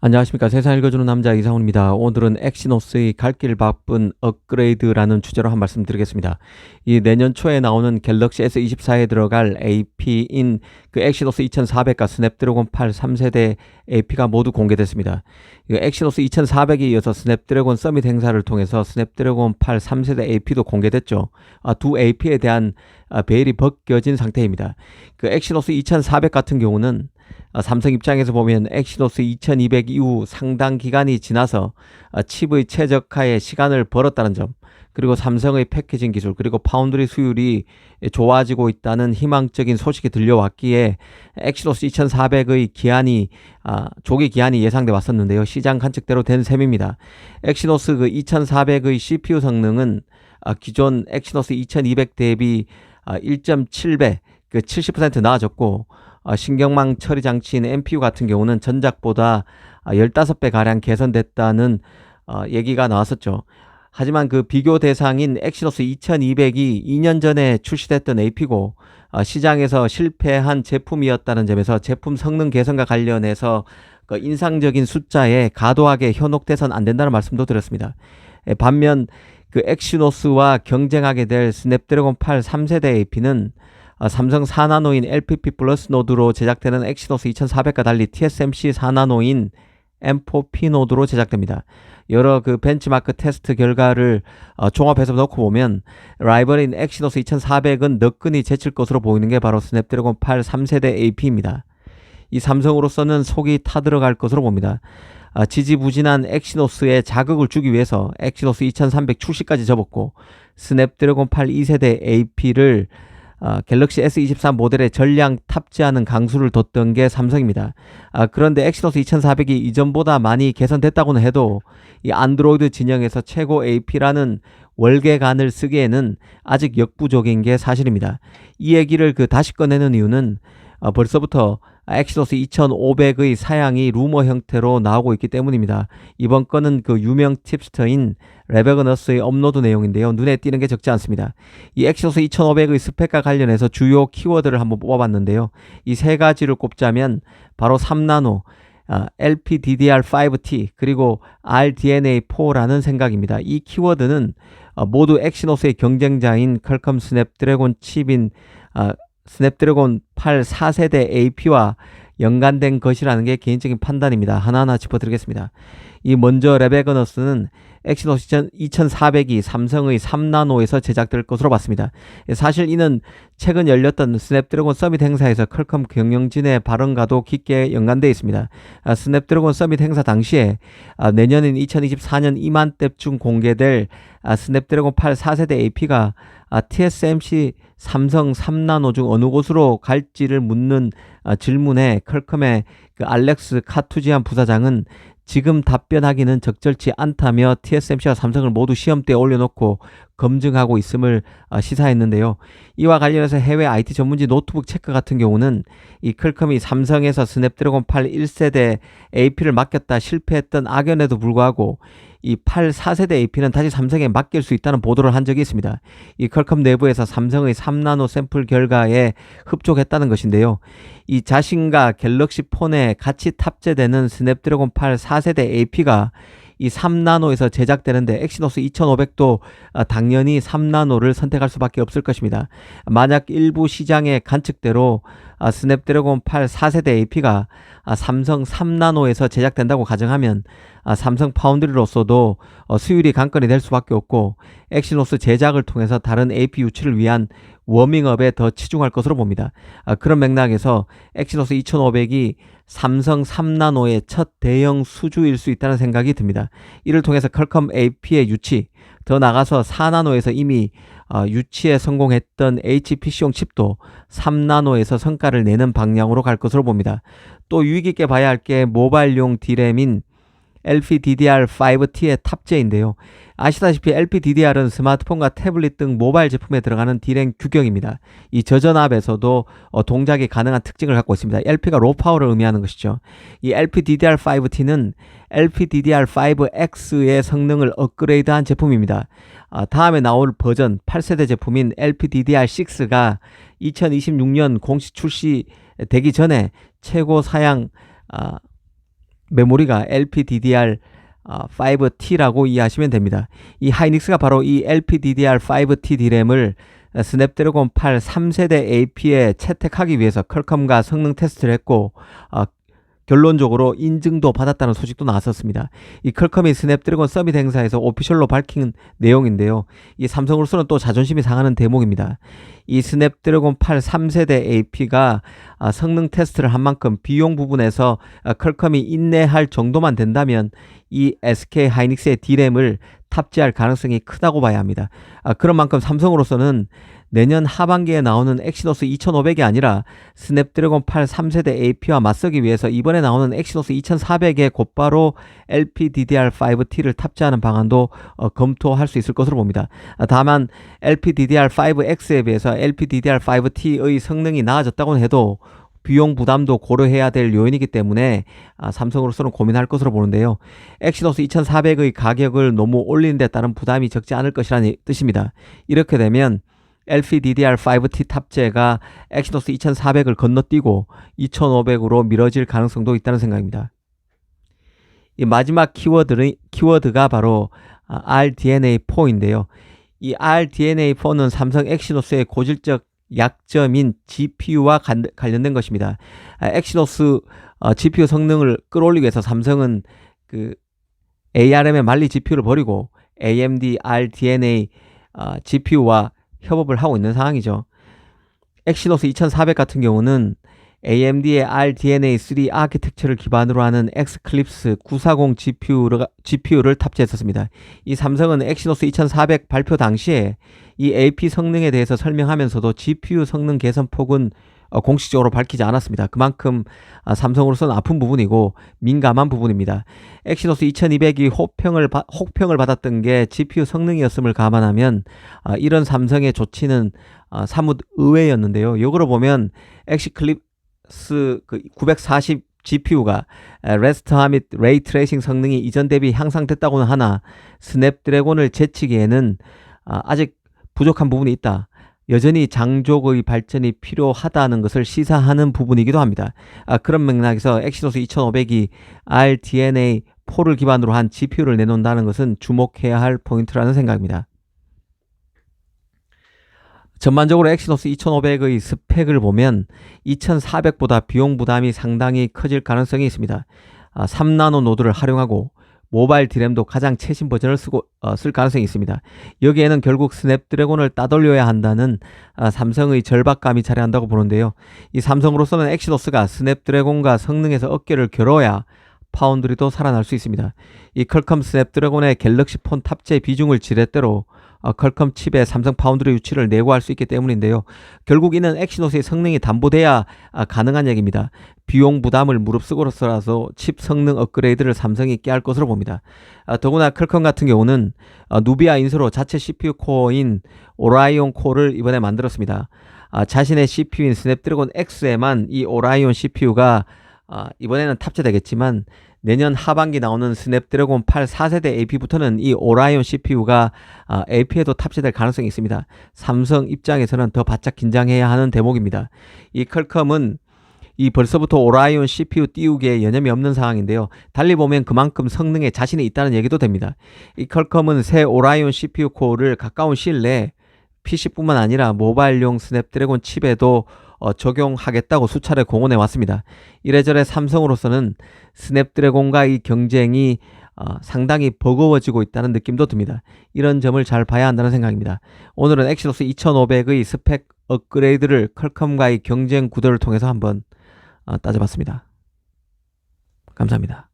안녕하십니까 세상 읽어주는 남자 이상훈입니다. 오늘은 엑시노스의 갈 길 바쁜 업그레이드라는 주제로 한 말씀 드리겠습니다. 이 내년 초에 나오는 갤럭시 S24에 들어갈 AP인 그 엑시노스 2400과 스냅드래곤 8 3세대 AP가 모두 공개됐습니다. 이 엑시노스 2400에 이어서 스냅드래곤 서밋 행사를 통해서 스냅드래곤 8 3세대 AP도 공개됐죠. 아, 두 AP에 대한 아, 베일이 벗겨진 상태입니다. 그 엑시노스 2400 같은 경우는 아, 삼성 입장에서 보면 엑시노스 2200 이후 상당 기간이 지나서 아, 칩의 최적화에 시간을 벌었다는 점, 그리고 삼성의 패키징 기술, 그리고 파운드리 수율이 좋아지고 있다는 희망적인 소식이 들려왔기에 엑시노스 2400의 기한이 아, 조기 기한이 예상돼 왔었는데요. 시장 관측대로 된 셈입니다. 엑시노스 그 2400의 CPU 성능은 아, 기존 엑시노스 2200 대비 아, 1.7배, 그 70% 나아졌고 어, 신경망 처리 장치인 MPU 같은 경우는 전작보다 15배 아, 가량 개선됐다는 어, 얘기가 나왔었죠. 하지만 그 비교 대상인 엑시노스 2200이 2년 전에 출시됐던 AP고 어, 시장에서 실패한 제품이었다는 점에서 제품 성능 개선과 관련해서 그 인상적인 숫자에 과도하게 현혹돼선 안 된다는 말씀도 드렸습니다. 반면 그 엑시노스와 경쟁하게 될 스냅드래곤 8 3세대 AP는 아, 삼성 4나노인 LPP 플러스 노드로 제작되는 엑시노스 2400과 달리 TSMC 4나노인 M4P 노드로 제작됩니다. 여러 그 벤치마크 테스트 결과를 어, 종합해서 놓고 보면 라이벌인 엑시노스 2400은 너끈히 제칠 것으로 보이는 게 바로 스냅드래곤 8 3세대 AP입니다. 이 삼성으로서는 속이 타들어갈 것으로 봅니다. 아, 지지부진한 엑시노스에 자극을 주기 위해서 엑시노스 2300 출시까지 접었고 스냅드래곤 8 2세대 AP를 아, 갤럭시 S24 모델에 전량 탑재하는 강수를 뒀던 게 삼성입니다. 아, 그런데 엑시노스 2400이 이전보다 많이 개선됐다고는 해도 이 안드로이드 진영에서 최고 AP라는 월계관을 쓰기에는 아직 역부족인 게 사실입니다. 이 얘기를 그 다시 꺼내는 이유는 어, 벌써부터 엑시노스 2500의 사양이 루머 형태로 나오고 있기 때문입니다. 이번 건은 그 유명 팁스터인 레베거너스의 업로드 내용인데요. 눈에 띄는 게 적지 않습니다. 이 엑시노스 2500의 스펙과 관련해서 주요 키워드를 한번 뽑아봤는데요. 이 세 가지를 꼽자면 바로 3나노, 아, LPDDR5T 그리고 RDNA4라는 생각입니다. 이 키워드는 어, 모두 엑시노스의 경쟁자인 컬컴 스냅드래곤 칩인 아, 스냅드래곤 8 4세대 AP와 연관된 것이라는 게 개인적인 판단입니다. 하나하나 짚어드리겠습니다. 이 먼저 레베거너스는 엑시노스 2400이 삼성의 3나노에서 제작될 것으로 봤습니다. 사실 이는 최근 열렸던 스냅드래곤 서밋 행사에서 컬컴 경영진의 발언과도 깊게 연관되어 있습니다. 아, 스냅드래곤 서밋 행사 당시에 아, 내년인 2024년 이맘때쯤 공개될 아, 스냅드래곤 8 4세대 AP가 TSMC 삼성 3나노 중 어느 곳으로 갈지를 묻는 질문에 컬컴의 그 알렉스 카투지안 부사장은 지금 답변하기는 적절치 않다며 TSMC와 삼성을 모두 시험대에 올려놓고 검증하고 있음을 어, 시사했는데요. 이와 관련해서 해외 IT 전문지 노트북 체크 같은 경우는 이 클컴이 삼성에서 스냅드래곤 8 1세대 AP를 맡겼다 실패했던 악연에도 불구하고 이 8 4세대 AP는 다시 삼성에 맡길 수 있다는 보도를 한 적이 있습니다. 이 컬컴 내부에서 삼성의 3나노 샘플 결과에 흡족했다는 것인데요. 이 자신과 갤럭시 폰에 같이 탑재되는 스냅드래곤 8 4세대 AP가 이 3나노에서 제작되는데 엑시노스 2500도 아, 당연히 3나노를 선택할 수밖에 없을 것입니다. 만약 일부 시장의 관측대로 아, 스냅드래곤 8 4세대 AP가 아, 삼성 3나노에서 제작된다고 가정하면 삼성 파운드리로서도 어, 수율이 관건이 될 수밖에 없고 엑시노스 제작을 통해서 다른 AP 유치를 위한 워밍업에 더 치중할 것으로 봅니다. 그런 맥락에서 엑시노스 2500이 삼성 3나노의 첫 대형 수주일 수 있다는 생각이 듭니다. 이를 통해서 컬컴 AP의 유치, 더 나가서 4나노에서 이미 어, 유치에 성공했던 HPC용 칩도 3나노에서 성과를 내는 방향으로 갈 것으로 봅니다. 또 유익 있게 봐야 할 게 모바일용 디램인 LPDDR5T의 탑재인데요. 아시다시피 LPDDR은 스마트폰과 태블릿 등 모바일 제품에 들어가는 디램 규격입니다. 이 저전압에서도 어, 동작이 가능한 특징을 갖고 있습니다. LP가 로 파워를 의미하는 것이죠. 이 LPDDR5T는 LPDDR5X의 성능을 업그레이드한 제품입니다. 아, 다음에 나올 버전 8세대 제품인 LPDDR6가 2026년 공식 출시되기 전에 최고 사양 아, 메모리가 LPDDR 5T라고 이해하시면 됩니다. 이 하이닉스가 바로 이 LPDDR5T D램을 스냅드래곤 8 3세대 AP에 채택하기 위해서 퀄컴과 성능 테스트를 했고 어, 결론적으로 인증도 받았다는 소식도 나왔었습니다. 이 퀄컴이 스냅드래곤 서밋 행사에서 오피셜로 밝힌 내용인데요. 이 삼성으로서는 또 자존심이 상하는 대목입니다. 이 스냅드래곤 8 3세대 AP가 아, 성능 테스트를 한 만큼 비용 부분에서 아, 퀄컴이 인내할 정도만 된다면 이 SK 하이닉스의 D램을 탑재할 가능성이 크다고 봐야 합니다. 아, 그런 만큼 삼성으로서는 내년 하반기에 나오는 엑시노스 2500이 아니라 스냅드래곤 8 3세대 AP와 맞서기 위해서 이번에 나오는 엑시노스 2400에 곧바로 LPDDR5T를 탑재하는 방안도 어, 검토할 수 있을 것으로 봅니다. 아, 다만 LPDDR5X에 비해서 LPDDR5T의 성능이 나아졌다고는 해도 비용 부담도 고려해야 될 요인이기 때문에 아, 삼성으로서는 고민할 것으로 보는데요. 엑시노스 2400의 가격을 너무 올리는 데 따른 부담이 적지 않을 것이라는 뜻입니다. 이렇게 되면 LPDDR5T 탑재가 엑시노스 2400을 건너뛰고 2500으로 미뤄질 가능성도 있다는 생각입니다. 이 마지막 키워드, 키워드가 바로 RDNA4인데요. 이 RDNA4는 삼성 엑시노스의 고질적 약점인 GPU와 관련된 것입니다. 엑시노스 어, GPU 성능을 끌어올리기 위해서 삼성은 그 ARM의 말리 GPU를 버리고 AMD RDNA 어, GPU와 협업을 하고 있는 상황이죠. 엑시노스 2400 같은 경우는 AMD의 RDNA3 아키텍처를 기반으로 하는 엑스클립스 940 GPU를, GPU를 탑재했었습니다. 이 삼성은 엑시노스 2400 발표 당시에 이 AP 성능에 대해서 설명하면서도 GPU 성능 개선 폭은 어, 공식적으로 밝히지 않았습니다. 그만큼 아, 삼성으로서는 아픈 부분이고 민감한 부분입니다. 엑시노스 2200이 혹평을, 혹평을 받았던 게 GPU 성능이었음을 감안하면 아, 이런 삼성의 조치는 아, 사뭇 의외였는데요. 이거로 보면 엑시클립 스 그940 GPU가 레스터하 및 레이 트레이싱 성능이 이전 대비 향상됐다고는 하나 스냅드래곤을 제치기에는 아직 부족한 부분이 있다. 여전히 장족의 발전이 필요하다는 것을 시사하는 부분이기도 합니다. 아, 그런 맥락에서 엑시노스 2500이 RDNA4를 기반으로 한 GPU를 내놓는다는 것은 주목해야 할 포인트라는 생각입니다. 전반적으로 엑시노스 2500의 스펙을 보면 2400보다 비용 부담이 상당히 커질 가능성이 있습니다. 아, 3나노 노드를 활용하고 모바일 디램도 가장 최신 버전을 쓰고 어, 쓸 가능성이 있습니다. 여기에는 결국 스냅드래곤을 따돌려야 한다는 아, 삼성의 절박감이 자리한다고 보는데요. 이 삼성으로서는 엑시노스가 스냅드래곤과 성능에서 어깨를 겨뤄야 파운드리도 살아날 수 있습니다. 이 컬컴 스냅드래곤의 갤럭시 폰 탑재 비중을 지렛대로 어, 컬컴 칩에 삼성 파운드리 유치를 내고할 수 있기 때문인데요. 결국 이는 엑시노스의 성능이 담보돼야 아, 가능한 얘기입니다. 비용 부담을 무릅쓰고서라서 칩 성능 업그레이드를 삼성이 깨할 것으로 봅니다. 아, 더구나 컬컴 같은 경우는 아, 누비아 인수로 자체 CPU 코어인 오라이온 코어를 이번에 만들었습니다. 아, 자신의 CPU인 스냅드래곤 X에만 이 오라이온 CPU가 아, 이번에는 탑재되겠지만 내년 하반기 나오는 스냅드래곤 8 4세대 AP부터는 이 오라이온 CPU가 아, AP에도 탑재될 가능성이 있습니다. 삼성 입장에서는 더 바짝 긴장해야 하는 대목입니다. 이 컬컴은 이 벌써부터 오라이온 CPU 띄우기에 여념이 없는 상황인데요. 달리 보면 그만큼 성능에 자신이 있다는 얘기도 됩니다. 이 컬컴은 새 오라이온 CPU 코어를 가까운 시일 내에 PC뿐만 아니라 모바일용 스냅드래곤 칩에도 어, 적용하겠다고 수차례 공언해 왔습니다. 이래저래 삼성으로서는 스냅드래곤과의 경쟁이 어, 상당히 버거워지고 있다는 느낌도 듭니다. 이런 점을 잘 봐야 한다는 생각입니다. 오늘은 엑시노스 2500의 스펙 업그레이드를 컬컴과의 경쟁 구도를 통해서 한번 어, 따져봤습니다. 감사합니다.